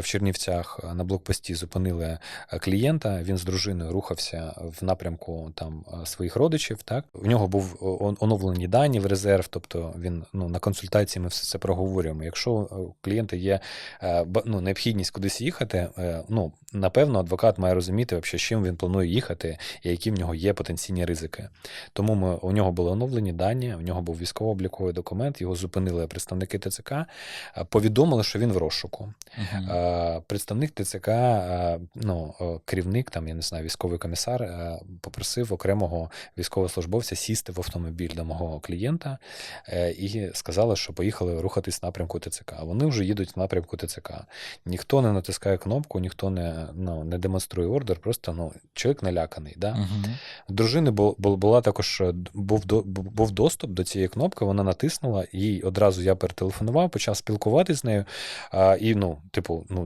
В Чернівцях на блокпості зупинили е, клієнта. Він з дружиною рухався в напрямку там е, своїх родичів. Так у нього був оновлені дані в резерв, тобто він ну на консультації ми все це проговорюємо. Якщо е, у клієнта є е, ну, необхідність кудись їхати, е, ну напевно, адвокат має розуміти, вообще, з чим він планує їхати і які в нього є потенційні ризики. Тому ми у нього були оновлені дані, у нього був військово-обліковий документ. Його зупинили представники ТЦК, е, повідомили, що він в розшуку. Мгм. Е, Представник ТЦК, ну, е, керівник, там, я не знаю, військовий комісар, е, попросив окремого військовослужбовця сісти в автомобіль до мого клієнта е, і сказали, що поїхали рухатись в напрямку ТЦК. Вони вже їдуть в напрямку ТЦК. Ніхто не натискає кнопку, ніхто не, ну, не демонструє ордер, просто ну, чоловік наляканий. Да? Мгм. У дружини бу- бу- була також був, до- був доступ до цієї кнопки, вона натиснула, їй одразу я перетелефонував, почав спілкуватися з нею. І ну, типу, ну